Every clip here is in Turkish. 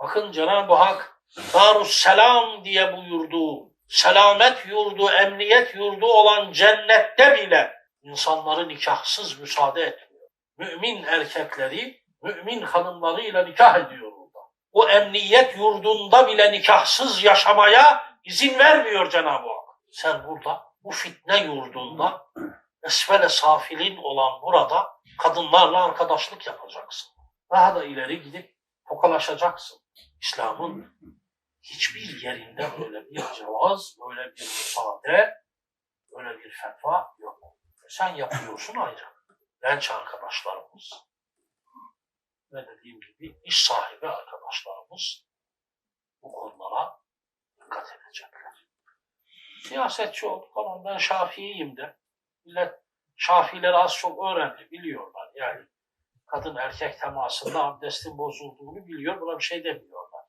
Bakın Cenab-ı Hak Darusselam diye buyurduğu, selamet yurdu, emniyet yurdu olan cennette bile insanları nikahsız müsaade etmiyor. Mümin erkekleri, mümin hanımlarıyla nikah ediyor orada. O emniyet yurdunda bile nikahsız yaşamaya izin vermiyor Cenab-ı Hak. Sen burada, bu fitne yurdunda, esfele safilin olan burada kadınlarla arkadaşlık yapacaksın. Daha da ileri gidip tokalaşacaksın. İslam'ın hiçbir yerinde böyle bir cevaz, böyle bir müsaade, böyle bir fetva yok. Sen yapıyorsun ayrı. Genç arkadaşlarımız ve dediğim gibi iş sahibi arkadaşlarımız bu konulara dikkat edecekler. Siyasetçi olduk ama ben Şafii'yim de. Millet Şafiileri az çok öğrendi, biliyorlar. Yani kadın erkek temasında abdestin bozulduğunu biliyor, buna bir şey demiyorlar.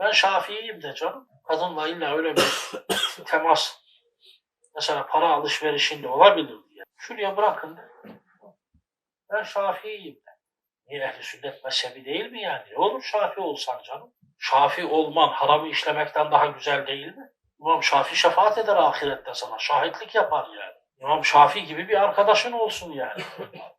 Ben Şafii'yim de canım. Kadınla illa öyle bir temas, mesela para alışverişinde olabilir diye. Şuraya bırakın. Ben Şafii'yim de. Niye ehli sünnet mezhebi değil mi yani? Olur Şafii olsan canım? Şafi olman haramı işlemekten daha güzel değil mi? İmam Şafi şefaat eder ahirette sana. Şahitlik yapar yani. İmam Şafi gibi bir arkadaşın olsun yani.